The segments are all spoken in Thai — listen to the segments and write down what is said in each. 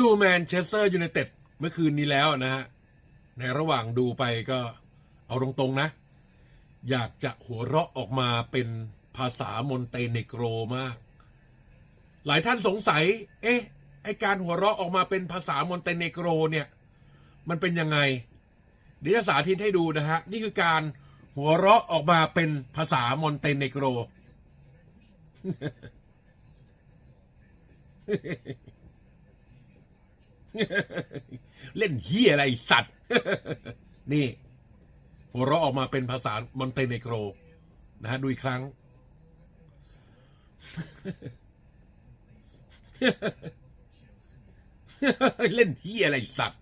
ดูแมนเชสเตอร์ยูไนเต็ดเมื่อคืนนี้แล้วนะฮะ ในระหว่างดูไปก็เอาตรงๆนะ อยากจะหัวเราะออกมาเป็นภาษามอนเตเนโกรมาก หลายท่านสงสัย เอ๊ะ ไอการหัวเราะออกมาเป็นภาษามอนเตเนโกรเนี่ย มันเป็นยังไง เดี๋ยวจะสาธิตให้ดูนะฮะ นี่คือการหัวเราะออกมาเป็นภาษามอนเตเนโกร เล่นเฮียอะไรสัตว์ นี่หัวเราะออกมาเป็นภาษามอนเตเนโกรนะฮะดูอีกครั้ง เล่นเฮียอะไรสัตว์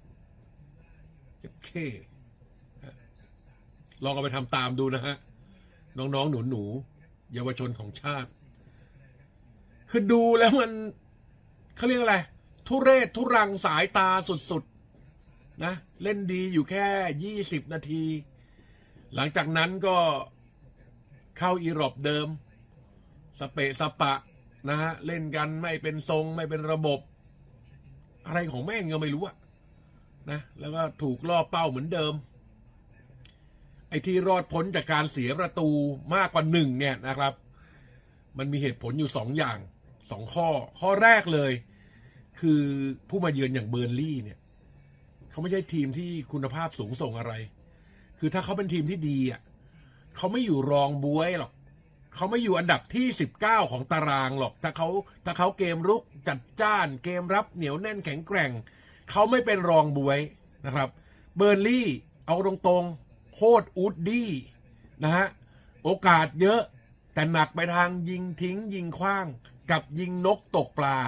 โอเคลองเอาไปทำตามดูนะฮะ น้องๆหนูหนูๆเยาวชนของชาติ คือดูแล้วมันเขาเรียกอะไร ทุเรศทุรังสายตาสุดๆ นะ เล่นดีอยู่แค่ยี่สิบนาที หลังจากนั้นก็เข้าอีรอบเดิม สเปะสปะ นะฮะ เล่นกันไม่เป็นทรงไม่เป็นระบบ อะไรของแม่งก็ไม่รู้อะนะ แล้วก็ถูกล่อเป้าเหมือนเดิม ไอ้ที่รอดพ้นจากการเสียประตูมากกว่าหนึ่งเนี่ยนะครับ มันมีเหตุผลอยู่สองอย่างสองข้อ ข้อแรกเลย คือผู้มาเยือนอย่างเบอร์ลี่เนี่ยเขาไม่ใช่ทีมที่คุณภาพสูงส่งอะไร คือถ้าเขาเป็นทีมที่ดีอะเขาไม่อยู่รองบวยหรอกเขาไม่อยู่อันดับที่สิบเก้าของตารางหรอก ถ้าเขาถ้าเขาเกมรุกจัดจ้าน เกมรับเหนียวแน่นแข็งแกร่ง เขาไม่เป็นรองบวยนะครับ เบอร์ลี่ เอาตรงๆ โคตรอูดดี้นะฮะ โอกาสเยอะ แต่หนักไปทางยิงทิ้งยิงคว้าง กับยิงนกตกปลา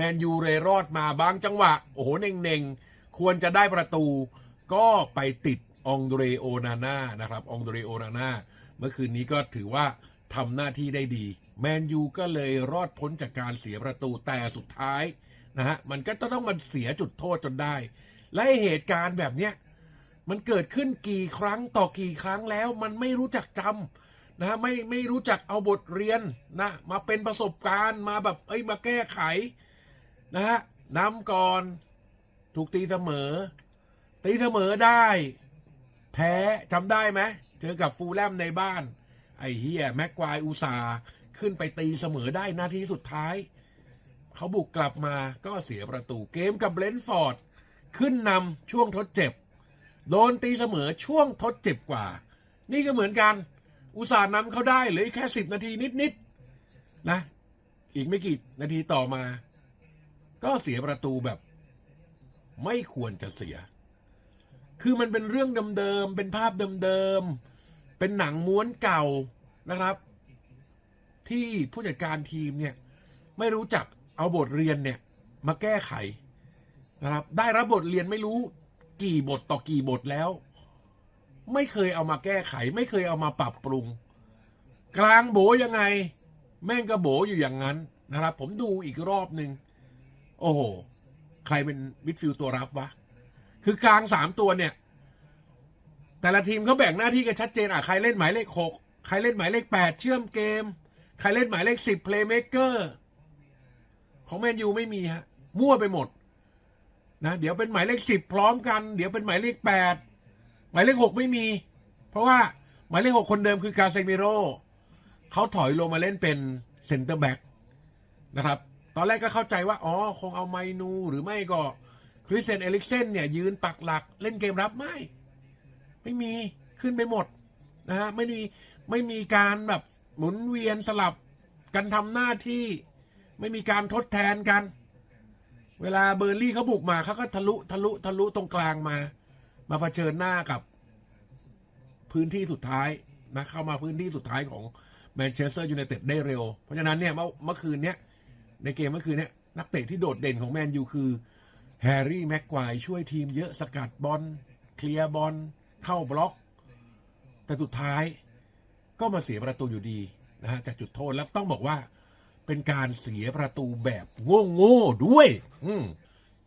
แมนยูเรรอดมาบางจังหวะ โอ้โหเน่งๆ ควรจะได้ประตู ก็ไปติดองเดรโอนาน่านะครับองเดรโอนาน่าเมื่อคืนนี้ก็ถือว่าทำหน้าที่ได้ดี แมนยูก็เลยรอดพ้นจากการเสียประตูแต่สุดท้ายนะฮะมันก็ต้องมันเสียจุดโทษจนได้ และเหตุการณ์แบบเนี้ยมันเกิดขึ้นกี่ครั้งต่อกี่ครั้งแล้ว มันไม่รู้จักจำนะไม่ไม่รู้จักเอาบทเรียนนะมาเป็นประสบการณ์มาแบบเอ้ยมาแก้ไข นะฮะนำก่อนถูกตีเสมอ ตีเสมอได้ แพ้จำได้ไหมเจอกับฟูลแลมในบ้าน ไอ้เฮียแม็กควายอุตสาขึ้นไปตีเสมอได้นาทีสุดท้าย เขาบุกกลับมาก็เสียประตูเกมกับเบนท์ฟอร์ด ขึ้นนำช่วงทดเจ็บ โดนตีเสมอช่วงทดเจ็บกว่า นี่ก็เหมือนกัน อุตส่าห์นำเขาได้เหลือแค่สิบนาทีนิดๆนะอีกไม่กี่นาทีต่อมา ก็เสียประตูแบบ ไม่ควรจะเสีย คือมันเป็นเรื่องเดิมๆ เป็นภาพเดิมๆ เป็นหนังม้วนเก่านะครับ ที่ผู้จัดการทีมเนี่ย ไม่รู้จักเอาบทเรียนเนี่ย มาแก้ไขนะครับ ได้รับบทเรียนไม่รู้กี่บทต่อกี่บทแล้ว ไม่เคยเอามาแก้ไข ไม่เคยเอามาปรับปรุง กลางโบยังไง แม่งก็โบอยู่อย่างนั้นนะครับ ผมดูอีกรอบหนึ่ง โอ้โห ใครเป็นมิดฟิลด์ตัวรับวะ คือกลางสามตัวเนี่ย แต่ละทีมเขาแบ่งหน้าที่กันชัดเจนอะ ใครเล่นหมายเลขหกใครเล่นหมายเลขแปดเชื่อมเกม ใครเล่นหมายเลขสิบเพลย์เม k เกอร์ของแมนยูไม่มีฮะ มั่วไปหมด นะ เดี๋ยวเป็นหมายเลขสิบพร้อมกัน เดี๋ยวเป็นหมายเลขแปดหมายเลขหกไม่มี เพราะว่าหมายเลขหกคนเดิมคือกาเซมิโร่เขาถอยลงมาเล่นเป็นเซนเตอร์แบ็กนะครับ ตอนแรกก็เข้าใจว่า อ๋อ คงเอาไมนูหรือไม่ก็คริสเซนเอลิกเซนเนี่ย ยืนปักหลักเล่นเกมรับไม่ ไม่มีขึ้นไปหมดนะฮะไม่มีไม่มีการแบบหมุนเวียนสลับกันทำหน้าที่ ไม่มีการทดแทนกัน เวลาเบอร์ลี่เขาบุกมาเขาก็ทะลุทะลุทะลุตรงกลางมา มาเผชิญหน้ากับพื้นที่สุดท้ายนะเข้ามาพื้นที่สุดท้ายของแมนเชสเตอร์ยูไนเต็ดได้เร็ว เพราะฉะนั้นเนี่ยเมื่อเมื่อคืนเนี้ย ในเกมเมื่อคืนเนี้ยนักเตะที่โดดเด่นของแมนยูคือแฮร์รี่แม็กควายช่วยทีมเยอะสกัดบอลเคลียร์บอลเข้าบล็อก แต่สุดท้ายก็มาเสียประตูอยู่ดีนะฮะจากจุดโทษแล้วต้องบอกว่าเป็นการเสียประตูแบบโง่ๆด้วย อื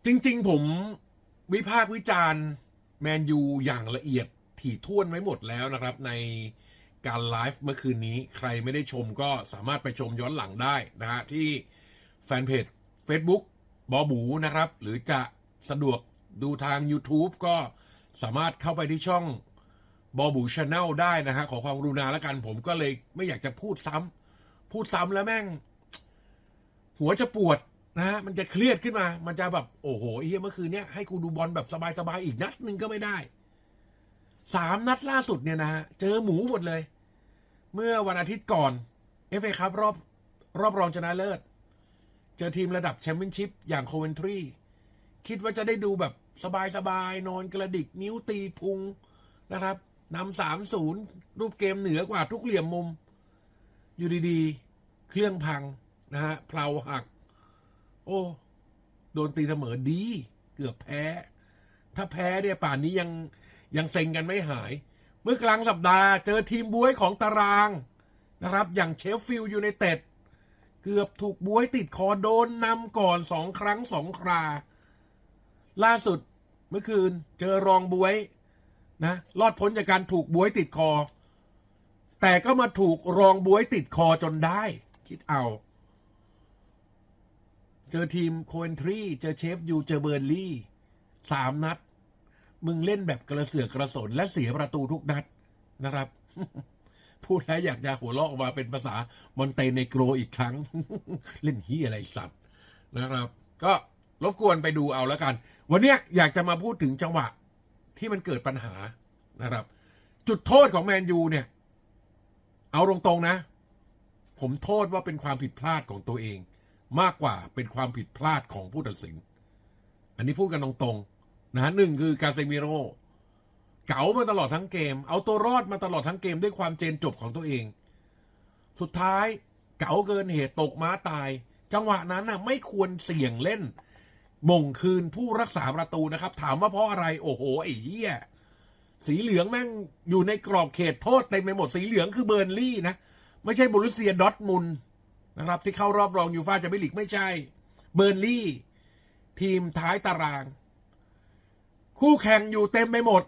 จริง ๆ ผมวิพากษ์วิจารณ์แมนยูอย่างละเอียดถี่ถ้วนไว้หมดแล้วนะครับ ในการไลฟ์เมื่อคืนนี้ ใครไม่ได้ชมก็สามารถไปชมย้อนหลังได้นะฮะที่ แฟนเพจ Facebook บอบูนะครับ หรือจะสะดวกดูทาง YouTube ก็สามารถเข้าไปที่ช่องบอบูชาแนลได้นะฮะขอความกรุณาแล้วกันผมก็เลยไม่อยากจะพูดซ้ำพูดซ้ำแล้วแม่ง หัวจะปวดนะฮะมันจะเครียดขึ้นมา มันจะแบบโอ้โหเฮียเมื่อคืนเนี้ยให้กูดูบอลแบบสบายๆอีกนัดหนึ่งก็ไม่ได้สามนัดล่าสุดเนี่ยนะฮะเจอหมูหมดเลย เมื่อวันอาทิตย์ก่อนเอฟเอครับรอบรอบรองชนะเลิศ จอทีมระดับแชมเปี้ยนชิพอย่างโคเวนทรีคิดว่าจะได้ดูแบบสบายๆ นอนกระดิกนิ้วตีพุงนะครับนำสามศูนย์รูปเกมเหนือกว่าทุกเหลี่ยมมุม อยู่ดีๆ เครื่องพังนะฮะเพลาหัก โอ้ โดนตีเสมอดี เกือบแพ้ ถ้าแพ้เนี่ยป่านนี้ยังยังเซ็งกันไม่หาย เมื่อกลางสัปดาห์เจอทีมบวยของตารางนะครับ อย่างเชฟฟิลด์ยูไนเต็ด เกือบถูกบวยติดคอโดนนำก่อนสองครั้งสองครา ล่าสุดเมื่อคืนเจอรองบวยนะรอดพ้นจากการถูกบวยติดคอ แต่ก็มาถูกรองบวยติดคอจนได้ คิดเอา เจอทีมโคเอนทรีเจอเชฟยูเจอเบอร์ลี่สามนัด มึงเล่นแบบกระเสือกกระสนและเสียประตูทุกนัดนะครับ พูดแล้วอยากจะหัวเราะออกมาเป็นภาษามอนเตเนโกรอีกครั้ง เล่นฮียอะไรสัตว์นะครับ ก็รบกวนไปดูเอาแล้วกัน วันนี้อยากจะมาพูดถึงจังหวะที่มันเกิดปัญหานะครับ จุดโทษของแมนยูเนี่ย เอาตรงๆนะ ผมโทษว่าเป็นความผิดพลาดของตัวเอง มากกว่าเป็นความผิดพลาดของผู้ตัดสิน อันนี้พูดกันตรงๆนะหนึ่งคือกาเซมิโร เก๋ามาตลอดทั้งเกม เอาตัวรอดมาตลอดทั้งเกมด้วยความเจนจบของตัวเอง สุดท้ายเก๋าเกินเหตุตกม้าตาย จังหวะนั้นน่ะ ไม่ควรเสี่ยงเล่น มงคืนผู้รักษาประตูนะครับ ถามว่าเพราะอะไร โอ้โหไอ้เหี้ยสีเหลืองแม่งอยู่ในกรอบเขตโทษเต็มไปหมดสีเหลืองคือเบอร์นลี่นะ ไม่ใช่บรุสเซียดอทมุนนะครับ ที่เข้ารอบรองยูฟ่าจะไม่หลีกไม่ใช่ เบอร์นลี่ ทีมท้ายตาราง คู่แข่งอยู่เต็มไปหมด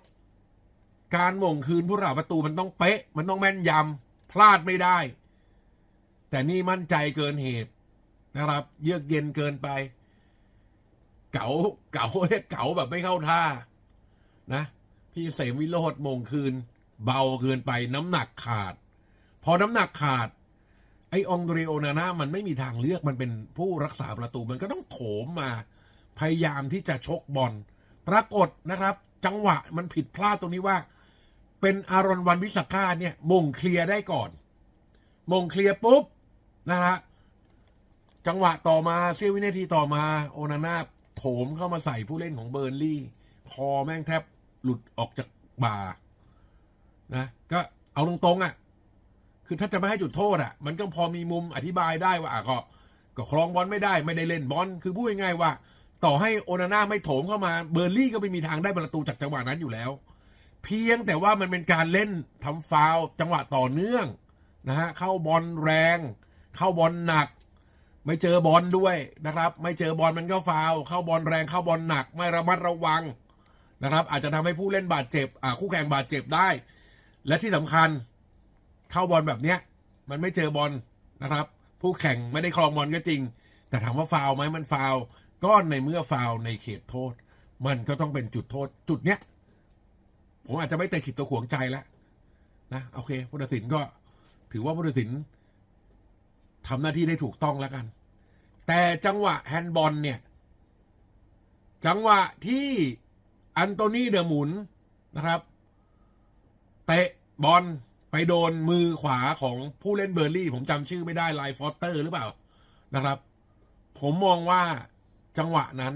การมงคืนผู้รักประตูมันต้องเป๊ะ มันต้องแม่นยำพลาดไม่ได้ แต่นี่มั่นใจเกินเหตุนะครับ เยือกเย็นเกินไป เก๋าเก๋าเนี่ยเก๋าแบบไม่เข้าท่า นะ พี่เสมวิโรธมงคืน เบาเกินไปน้ำหนักขาด พอน้ำหนักขาด ไอ้องเดรโอนาน่ามันไม่มีทางเลือกมันเป็นผู้รักษาประตูมันก็ต้องโถมมา พยายามที่จะชกบอลปรากฏนะครับ จังหวะมันผิดพลาดตรงนี้ว่า เป็นอารอนวันวิสาก้าเนี่ยมงเคลียร์ได้ก่อน มงเคลียร์ปุ๊บนะฮะจังหวะต่อมาเสี้ยววินาทีต่อมาโอนาน่าโถมเข้ามาใส่ผู้เล่นของเบอร์ลี่ คอแม่งแทบหลุดออกจากบ่านะก็เอาตรงๆอะ คือถ้าจะไม่ให้จุดโทษอะ มันก็พอมีมุมอธิบายได้ว่าอะก็ก็ครองบอลไม่ได้ไม่ได้เล่นบอลคือพูดง่ายๆว่า ต่อให้โอนาน่าไม่โถมเข้ามาเบอร์ลี่ก็ไม่มีทางได้ประตูจากจังหวะนั้นอยู่แล้ว เพียงแต่ว่ามันเป็นการเล่นทำฟาวจังหวะต่อเนื่องนะฮะเข้าบอลแรง เข้าบอลหนัก ไม่เจอบอลด้วยนะครับ ไม่เจอบอลมันก็ฟาวเข้าบอลแรงเข้าบอลหนัก ไม่ระมัดระวังนะครับ อาจจะทำให้ผู้เล่นบาดเจ็บอ่าคู่แข่งบาดเจ็บได้ และที่สำคัญ เข้าบอลแบบเนี้ย มันไม่เจอบอลนะครับ ผู้แข่งไม่ได้ครองบอลก็จริง แต่ถามว่าฟาวไหมมันฟาวก็ในเมื่อฟาวในเขตโทษ มันก็ต้องเป็นจุดโทษ จุดเนี้ย ผมอาจจะไม่เตะขิดตัวขวงใจแล้วนะโอเคผู้ตัดสินก็ ถือว่าผู้ตัดสินทำหน้าที่ได้ถูกต้องแล้วกัน แต่จังหวะแฮนด์บอลเนี่ย จังหวะที่อันโตนีเดอร์หมุนนะครับ เตะบอลไปโดนมือขวาของผู้เล่นเบอร์ลี่ ผมจำชื่อไม่ได้ไลฟอสเตอร์หรือเปล่านะครับ ผมมองว่าจังหวะนั้น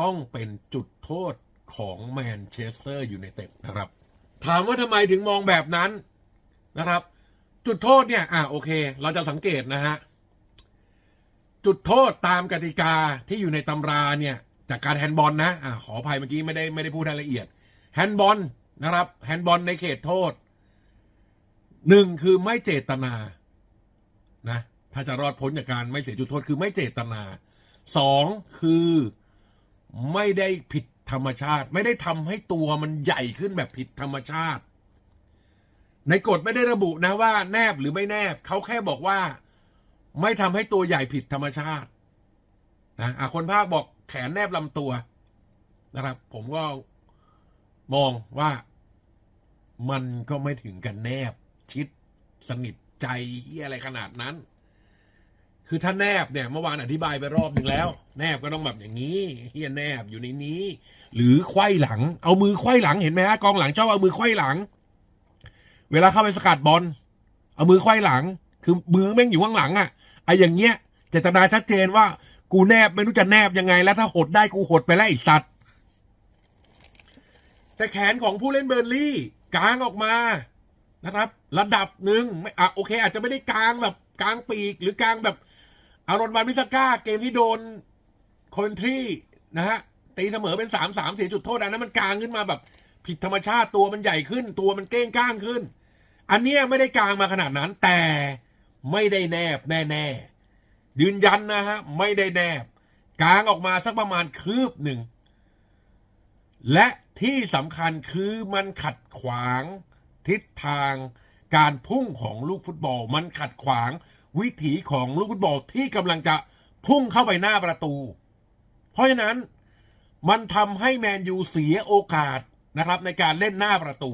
ต้องเป็นจุดโทษ ของแมนเชสเตอร์ยูไนเต็ดนะครับ ถามว่าทำไมถึงมองแบบนั้นนะครับ จุดโทษเนี่ย อะโอเค เราจะสังเกตนะฮะ จุดโทษตามกติกาที่อยู่ในตำราเนี่ย จากการแฮนด์บอลนะอะขออภัยเมื่อกี้ไม่ได้ไม่ได้พูดรายละเอียด แฮนด์บอลนะครับ แฮนด์บอลในเขตโทษหนึ่งคือไม่เจตนานะถ้าจะรอดพ้นจากการไม่เสียจุดโทษคือไม่เจตนาสองคือไม่ได้ผิด ธรรมชาติ ไม่ได้ทำให้ตัวมันใหญ่ขึ้นแบบผิดธรรมชาติ ในกฎไม่ได้ระบุนะว่า แนบหรือไม่แนบเขาแค่บอกว่า ไม่ทำให้ตัวใหญ่ผิดธรรมชาตินะอะคนภาคบอกแขนแนบลำตัวนะครับ ผมก็มองว่ามันก็ไม่ถึงกันแนบชิดสนิทใจเฮียอะไรขนาดนั้น คือถ้าแนบเนี่ยเมื่อวานอธิบายไปรอบหนึ่งแล้ว แนบก็ต้องแบบอย่างนี้เฮียแนบอยู่ในนี้ หรือไขว้หลัง เอามือไขว้หลังเห็นไหมฮะกองหลังชอบเอามือไขว้หลัง เวลาเข้าไปสกัดบอลเอามือไขว้หลัง คือมือแม่งอยู่ข้างหลังอะไอ้อย่างเงี้ยเจตนาชัดเจนว่ากูแนบไม่รู้จะแนบยังไง แล้วถ้าหดได้กูหดไปแล้วไอ้สัตว์แต่แขนของผู้เล่นเบอร์ลี่กางออกมานะครับ ระดับหนึ่งไม่อะโอเค อาจจะไม่ได้กางแบบกางปีกหรือกางแบบ อารอนบานมิสก้า เกมที่โดนคนทรีนะฮะ ตีเสมอเป็นสามสามเสียจุดโทษอันนั้นมันกางขึ้นมาแบบ ผิดธรรมชาติตัวมันใหญ่ขึ้น ตัวมันเก้งก้างขึ้น อันเนี้ยไม่ได้กางมาขนาดนั้น แต่ไม่ได้แนบแน่ๆยืนยันนะฮะ ไม่ได้แนบกางออกมาสักประมาณคืบหนึ่ง และที่สำคัญคือมันขัดขวางทิศทางการพุ่งของลูกฟุตบอล มันขัดขวาง วิถีของลูกฟุตบอลที่กำลังจะพุ่งเข้าไปหน้าประตู เพราะฉะนั้นมันทำให้แมนยูเสียโอกาสนะครับในการเล่นหน้าประตู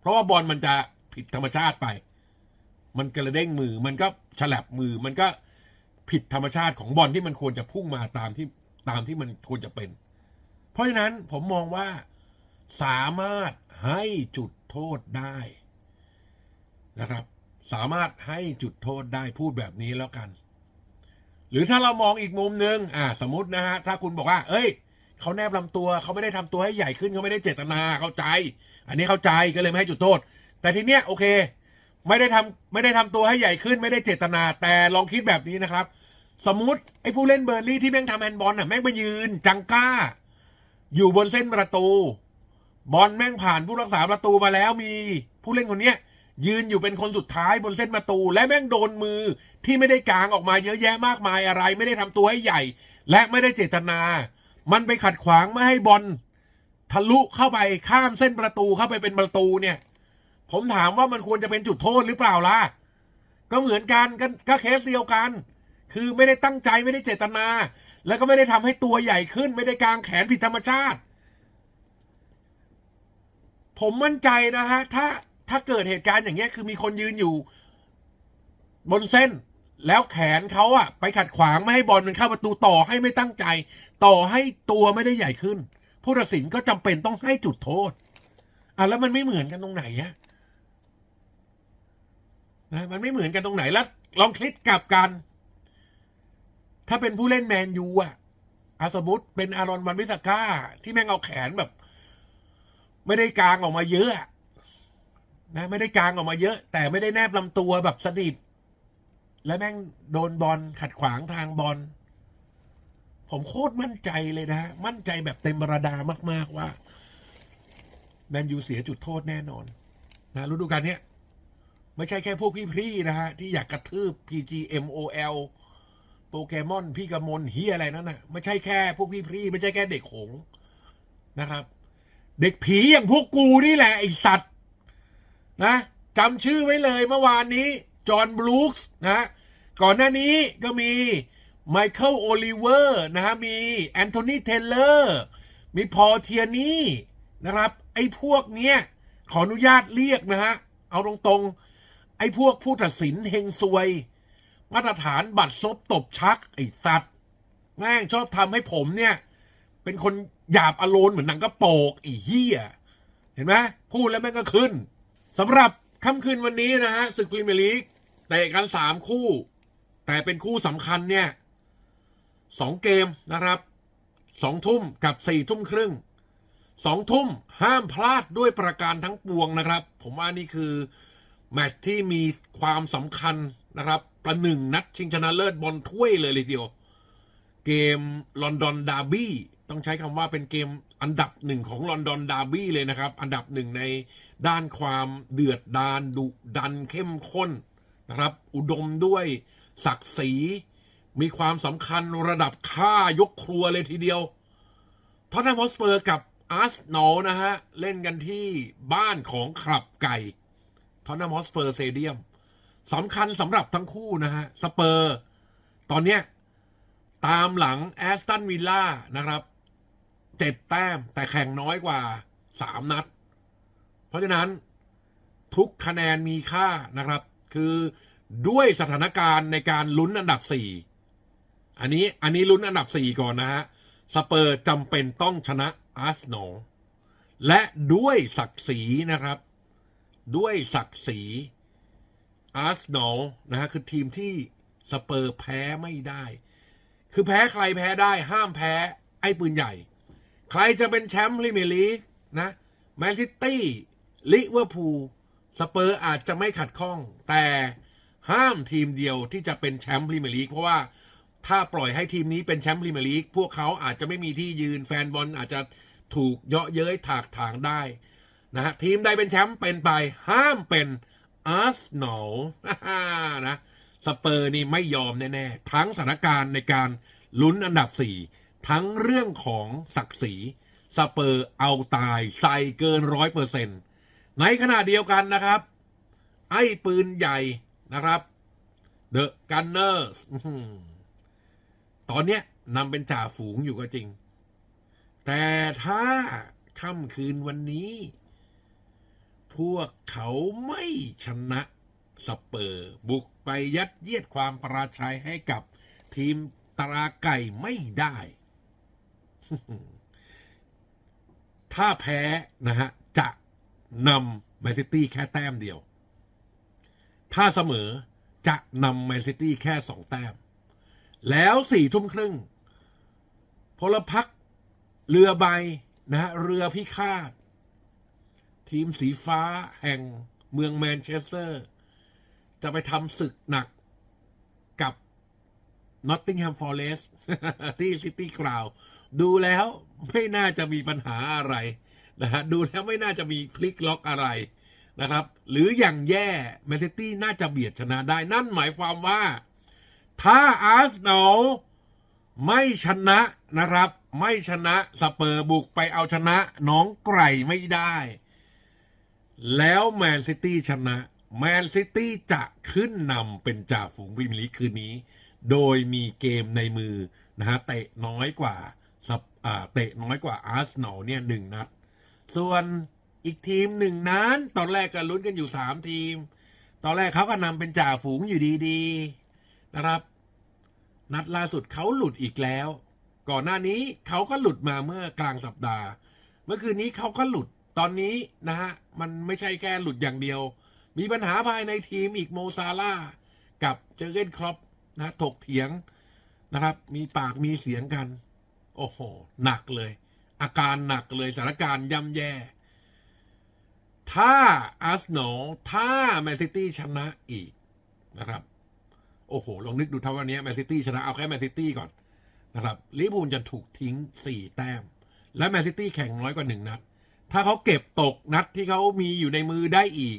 เพราะว่าบอลมันจะผิดธรรมชาติไป มันกระเด้งมือ มันก็ฉลับมือ มันก็ผิดธรรมชาติของบอลที่มันควรจะพุ่งมาตามที่ตามที่มันควรจะเป็น เพราะฉะนั้นผมมองว่าสามารถให้จุดโทษได้นะครับ สามารถให้จุดโทษได้พูดแบบนี้แล้วกัน หรือถ้าเรามองอีกมุมหนึ่งอ่า สมมตินะฮะถ้าคุณบอกว่า เอ้ยเขาแนบลำตัวเขาไม่ได้ทำตัวให้ใหญ่ขึ้นเขาไม่ได้เจตนาเข้าใจ อันนี้เข้าใจก็เลยไม่ให้จุดโทษ แต่ทีเนี้ยโอเค ไม่ได้ทำไม่ได้ทำตัวให้ใหญ่ขึ้น ไม่ได้เจตนา แต่ลองคิดแบบนี้นะครับ สมมุติไอ้ผู้เล่นเบอร์ลี่ที่แม่งทำแฮนด์บอลน่ะแม่งไปยืน จังก้า อยู่บนเส้นประตู บอลแม่งผ่านผู้รักษาประตูมาแล้วมีผู้เล่นคนเนี้ย ยืนอยู่เป็นคนสุดท้ายบนเส้นประตู และแม่งโดนมือที่ไม่ได้กางออกมาเยอะแยะมากมายอะไร ไม่ได้ทำตัวให้ใหญ่ และไม่ได้เจตนา มันไปขัดขวางไม่ให้บอลทะลุเข้าไปข้ามเส้นประตูเข้าไปเป็นประตูเนี่ย ผมถามว่ามันควรจะเป็นจุดโทษหรือเปล่าล่ะก็เหมือนกันก็เคสเดียวกัน คือไม่ได้ตั้งใจไม่ได้เจตนา แล้วก็ไม่ได้ทำให้ตัวใหญ่ขึ้น ไม่ได้กางแขนผิดธรรมชาติ ผมมั่นใจนะฮะถ้า ถ้าเกิดเหตุการณ์อย่างเงี้ยคือมีคนยืนอยู่ บนเส้น แล้วแขนเขาอะไปขัดขวางไม่ให้บอลมันเข้าประตูต่อให้ไม่ตั้งใจ ต่อให้ตัวไม่ได้ใหญ่ขึ้น ผู้ตัดสินก็จำเป็นต้องให้จุดโทษอะแล้วมันไม่เหมือนกันตรงไหนอะนะมันไม่เหมือนกันตรงไหนแล้ว ลองคลิกกลับกัน ถ้าเป็นผู้เล่นแมนยูอะอาสมมติเป็นอารอนวันวิสก้า ที่แม่งเอาแขนแบบ ไม่ได้กางออกมาเยอะ นะไม่ได้กางออกมาเยอะ แต่ไม่ได้แนบลำตัวแบบสนิทและแม่งโดนบอลขัดขวางทางบอลผมโคตรมั่นใจเลยนะมั่นใจแบบเต็มระดามาก ๆ ว่าแมนยูเสียจุดโทษแน่นอน นะฤดูกาลนี้ไม่ใช่แค่พวกพี่ๆนะฮะ ที่อยากกระทืบ PGMOL โปเกมอน พี่กมลเฮียอะไรนั่นน่ะ ไม่ใช่แค่พวกพี่ๆไม่ใช่แค่เด็กหงนะครับ เด็กผีอย่างพวกกูนี่แหละไอสัตว์ นะจำชื่อไว้เลยเมื่อวานนี้ จอห์นบรูคส์นะก่อนหน้านี้ก็มีไมเคิลโอลิเวอร์นะฮะมีแอนโทนีเทเลอร์มีพอเทียนี่นะครับ ไอ้พวกเนี้ย ขออนุญาตเรียกนะฮะ เอาตรงๆ ไอ้พวกผู้ตัดสินเฮงซวย มาตรฐานบัตรซบตบชัก ไอ้สัตว์ แม่งชอบทำให้ผมเนี่ย เป็นคนหยาบอารมณ์เหมือนหนังกระโปกไอ้เหี้ย เห็นไหมพูดแล้วแม่งก็ขึ้น สำหรับค่ำคืนวันนี้นะฮะศึกพรีเมียร์ลีกเตะกันสามคู่ แต่เป็นคู่สำคัญเนี่ยสองเกมนะครับสองทุ่มกับสี่ทุ่มครึ่งสองทุ่มห้ามพลาดด้วยประการทั้งปวงนะครับ ผมว่านี่คือ แมตช์ที่มีความสำคัญนะครับ ประหนึ่งนัดชิงชนะเลิศบอลถ้วยเลยเลยเดียว เกมลอนดอนดาร์บี้ ต้องใช้คำว่าเป็นเกมอันดับหนึ่งของลอนดอนดาร์บี้เลยนะครับ อันดับหนึ่งในด้านความเดือดดานดุดันเข้มข้นนะครับ อุดมด้วยศักดิ์ศรีมีความสำคัญระดับค่ายกครัวเลยทีเดียวทอตแนมฮอสเปอร์กับอาร์สนอลนะฮะ เล่นกันที่บ้านของคลับไก่ทอตแนมฮอสเปอร์สเตเดียมสำคัญสำหรับทั้งคู่นะฮะ สเปอร์ ตอนเนี้ยตามหลังแอสตันวิลล่านะครับ เจ็ดแต้มแต่แข่งน้อยกว่าสามนัด เพราะฉะนั้นทุกคะแนนมีค่านะครับ คือด้วยสถานการณ์ในการลุ้นอันดับสี่อันนี้อันนี้ลุ้นอันดับสี่ก่อนนะฮะสเปอร์จำเป็นต้องชนะอาร์เซนอลและด้วยศักดิ์ศรีนะครับ ด้วยศักดิ์ศรีอาร์เซนอลนะฮะคือทีมที่สเปอร์แพ้ไม่ได้ คือแพ้ใครแพ้ได้ห้ามแพ้ไอ้ปืนใหญ่ ใครจะเป็นแชมป์พรีเมียร์ลีกนะแมนซิตี้ลิเวอร์พูลสเปอร์อาจจะไม่ขัดข้อง แต่ห้ามทีมเดียวที่จะเป็นแชมป์พรีเมียร์ลีกเพราะว่าถ้าปล่อยให้ทีมนี้เป็นแชมป์พรีเมียร์ลีกพวกเขาอาจจะไม่มีที่ยืนแฟนบอลอาจจะถูกเยาะเย้ยถากถางได้นะฮะทีมใดเป็นแชมป์เป็นไป ห้ามเป็นอาร์เซนอลนะสเปอร์นี่ไม่ยอมแน่ ๆ ทั้งสถานการณ์ในการลุ้นอันดับสี่ ทั้งเรื่องของศักดิ์ศรีสเปอร์เอาตายใส่เกินร้อยเปอร์เซ็นต์ในขณะเดียวกันนะครับ ไอ้ปืนใหญ่นะครับ The Gunners อื้อหือตอนเนี้ยนำเป็นจ่าฝูงอยู่ก็จริง แต่ถ้าค่ำคืนวันนี้ พวกเขาไม่ชนะสเปอร์ บุกไปยัดเยียดความประชัยให้กับทีมตราไก่ไม่ได้ ถ้าแพ้นะฮะ จะนำแมนซิตี้แค่แต้มเดียว ถ้าเสมอจะนำแมนซิตี้แค่สองแต้ม แล้วสี่ทุ่มครึ่งพลพักเรือใบนะฮะเรือพิฆาต ทีมสีฟ้าแห่งเมืองแมนเชสเตอร์ จะไปทำศึกหนักกับนอตติงแฮมฟอร์เรสที่ซิตี้กราวดู ดูแล้วไม่น่าจะมีปัญหาอะไรนะฮะดูแล้วไม่น่าจะมีพลิกล็อกอะไรนะครับ หรืออย่างแย่แมนซิตี้น่าจะเบียดชนะได้ นั่นหมายความว่า ถ้าอาร์เซนอลไม่ชนะนะครับ ไม่ชนะสเปอร์บุกไปเอาชนะน้องไก่ไม่ได้ แล้วแมนซิตี้ชนะ แมนซิตี้จะขึ้นนำเป็นจ่าฝูงพรีเมียร์ลีกคืนนี้ โดยมีเกมในมือนะฮะเตะน้อยกว่า สัปอ่าเตะน้อยกว่าอาร์เซนอลเนี่ยหนึ่งนัด ส่วนอีกทีมหนึ่งนั้น ตอนแรกก็ลุ้นกันอยู่สามทีม ตอนแรกเขาก็นำเป็นจ่าฝูงอยู่ดีๆนะครับ นัดล่าสุดเขาหลุดอีกแล้ว ก่อนหน้านี้เขาก็หลุดมาเมื่อกลางสัปดาห์ เมื่อคืนนี้เขาก็หลุดตอนนี้นะฮะมันไม่ใช่แค่หลุดอย่างเดียว มีปัญหาภายในทีมอีกโมซาร่ากับเจอเกนครอปนะถกเถียงนะครับ มีปากมีเสียงกัน โอ้โห หนักเลย อาการหนักเลยสถานการณ์ย่ำแย่ ถ้าอาร์เซนอลถ้าแมนซิตี้ชนะอีกนะครับ โอ้โห ลองนึกดูท่าวันนี้แมนซิตี้ชนะเอาแค่แมนซิตี้ก่อนนะครับลิเวอร์พูลจะถูกทิ้งสี่แต้ม และแมนซิตี้แข่งน้อยกว่าหนึ่งนัด ถ้าเขาเก็บตกนัดที่เขามีอยู่ในมือได้อีก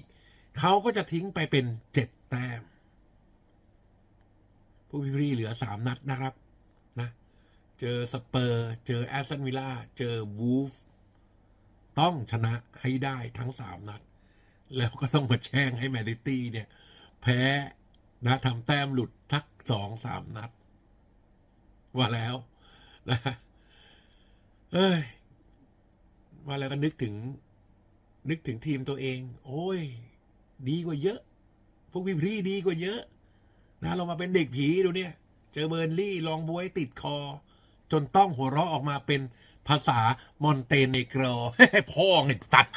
เขาก็จะทิ้งไปเป็นเจ็ดแต้ม ผู้พิพรีเหลือสามนัดนะครับ เจอสเปอร์ เจอแอสตันวิลล่า เจอวูฟ ต้องชนะให้ได้ทั้งสามนัด แล้วก็ต้องมาแช่งให้แมนซิตี้เนี่ย แพ้นะทำแต้มหลุดทักสองสามนัด ว่าแล้วนะเอ้ยว่าแล้วก็นึกถึง นึกถึงทีมตัวเอง โอ้ย ดีกว่าเยอะ พวกพี่พี่ดีกว่าเยอะ นะ เรามาเป็นเด็กผีดูเนี่ย เจอเบอร์นลี่ลองบวยติดคอ จนต้องหัวเราะออกมาเป็นภาษามอนเตเนโกรพ่อเงตัด